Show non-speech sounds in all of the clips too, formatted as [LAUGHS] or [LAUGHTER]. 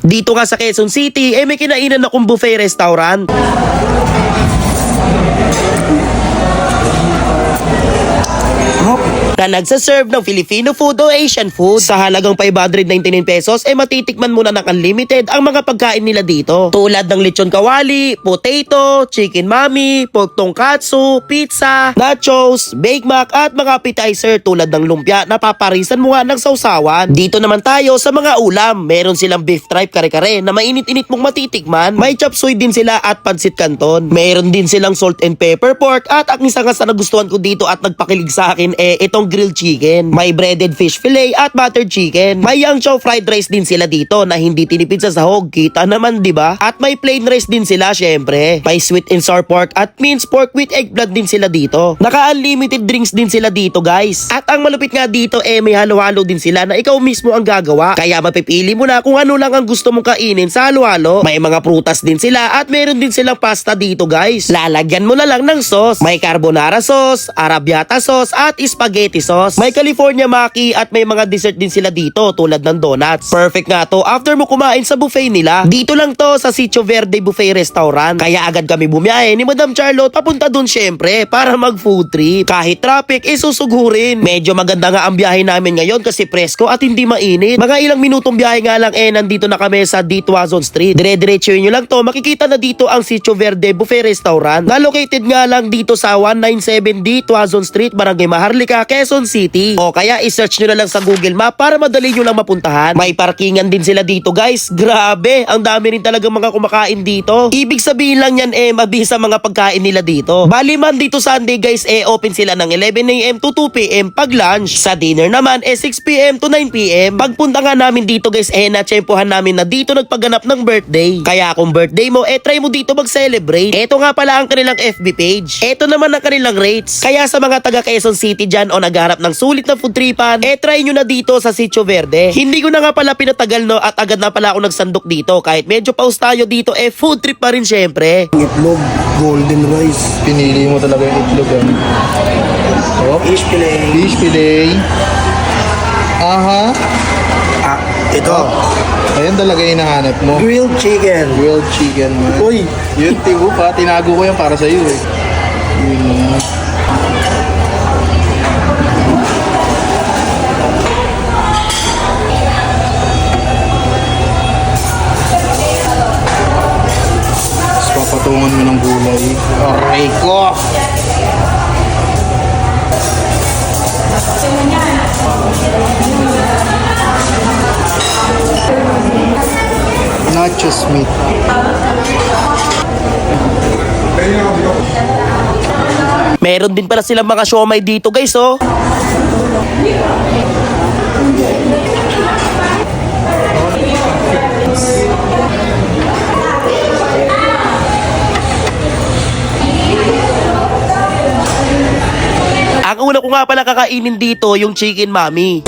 Dito nga sa Quezon City, eh may kinainan akong buffet restaurant. Na nagsaserve ng Filipino food o Asian food. Sa halagang 599 pesos, eh matitikman mo na ng unlimited ang mga pagkain nila dito. Tulad ng lechon kawali, potato, chicken mami, pork tonkatsu, pizza, nachos, Bake Mac at mga appetizer tulad ng lumpia na paparisan mo nga ng sausawan. Dito naman tayo sa mga ulam. Meron silang beef tripe kare-kare na mainit-init mong matitikman. May chop suey din sila at pansit canton. Meron din silang salt and pepper pork at ang isa nga sa nagustuhan ko dito at nagpakilig sa akin eh itong grilled chicken. May breaded fish fillet at buttered chicken. May yang chow fried rice din sila dito na hindi tinipid sa sahog. Kita naman 'di ba? At may plain rice din sila syempre. May sweet and sour pork at minced pork with egg blood din sila dito. Naka-unlimited drinks din sila dito guys. At ang malupit nga dito eh may halo-halo din sila na ikaw mismo ang gagawa. Kaya mapipili mo na kung ano lang ang gusto mong kainin sa halo-halo. May mga prutas din sila at meron din silang pasta dito guys. Lalagyan mo na lang ng sauce. May carbonara sauce, arrabbiata sauce at spaghetti sauce. May California maki at may mga dessert din sila dito tulad ng donuts. Perfect nga to after mo kumain sa buffet nila. Dito lang to sa Sitio Verde Buffet Restaurant. Kaya agad kami bumiyahe ni Madam Charlotte papunta dun syempre para mag food trip. Kahit traffic, eh susugurin. Medyo maganda nga ang biyahe namin ngayon kasi presko at hindi mainit. Mga ilang minutong biyahe nga lang eh nandito na kami sa D. Tuazon Street. Dire-diretso nyo lang to, makikita na dito ang Sitio Verde Buffet Restaurant na located nga lang dito sa 197 D. Tuazon Street, Barangay Maharlika, Quezon City. O kaya isearch nyo na lang sa Google Map para madali nyo lang mapuntahan. May parkingan din sila dito guys. Grabe, ang dami rin talaga mga kumakain dito. Ibig sabihin lang yan eh, mabisa mga pagkain nila dito. Bali man dito Sunday guys eh, open sila ng 11am to 2pm pag lunch. Sa dinner naman eh 6pm to 9pm. Pagpunta nga namin dito guys eh, natsyempohan namin na dito nagpaganap ng birthday. Kaya kung birthday mo eh, try mo dito mag-celebrate. Ito nga pala ang kanilang FB page. Ito naman ang kanilang rates. Kaya sa mga taga Quezon City dyan o nagharap ng sulit na food tripan, eh try nyo na dito sa Sitio Verde. Hindi ko na nga pala pinatagal no at agad na pala ako nagsandok dito. Kahit medyo paus tayo dito eh food trip pa rin syempre. Itlog, golden rice, Pinili mo talaga yung itlog yan. Oh, fish fillet. fish fillet. Aha. Ah, ito, Ayan talaga yung hinahanap mo. grilled chicken. Grilled chicken, man. Uy, Yun, tigo pa. Tinago ko yan para sa iyo eh. Yun. Tapos Nachos meat. Meron din pala silang mga siomay dito guys oh. Ang una ko nga pala kakainin dito yung chicken mami.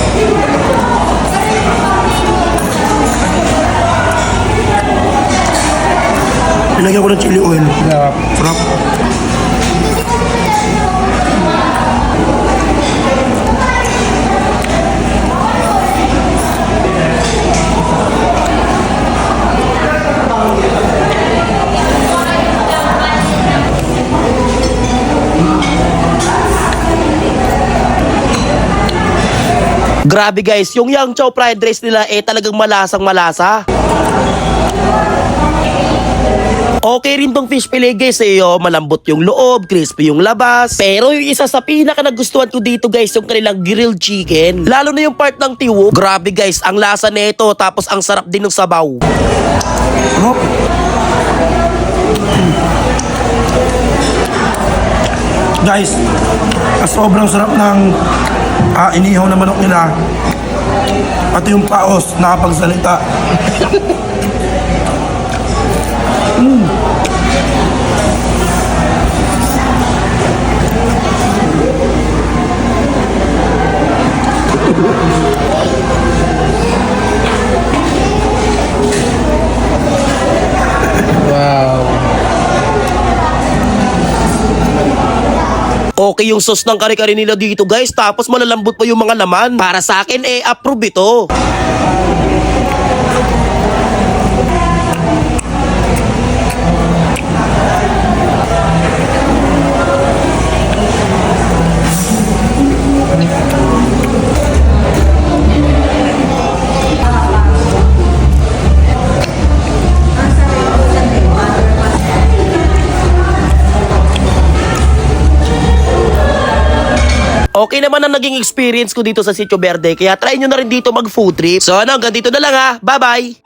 Nilagyan ko ng chili oil. Sarap. Sarap. Grabe guys, yung Yang Chow fried rice nila eh talagang malasang malasa. Okay rin tong fish fillet guys eh, oh, malambot yung loob, crispy yung labas. Pero yung isa sa pinaka nagustuhan ko dito guys, yung kanilang grilled chicken. Lalo na yung part ng tiwo. Grabe guys, ang lasa nito tapos ang sarap din ng sabaw. Sarap. Guys, sobrang sarap ng ah, inihaw na manok nila. Pati yung paos, nakapagsalita. [LAUGHS] Wow. Okay yung sauce ng kare-kare nila dito guys, tapos malalambot pa yung mga laman. Para sa akin eh, approve ito. Okay naman ang naging experience ko dito sa Sitio Verde, kaya try nyo na rin dito mag food trip. So ano, hanggang na lang ha. Bye-bye!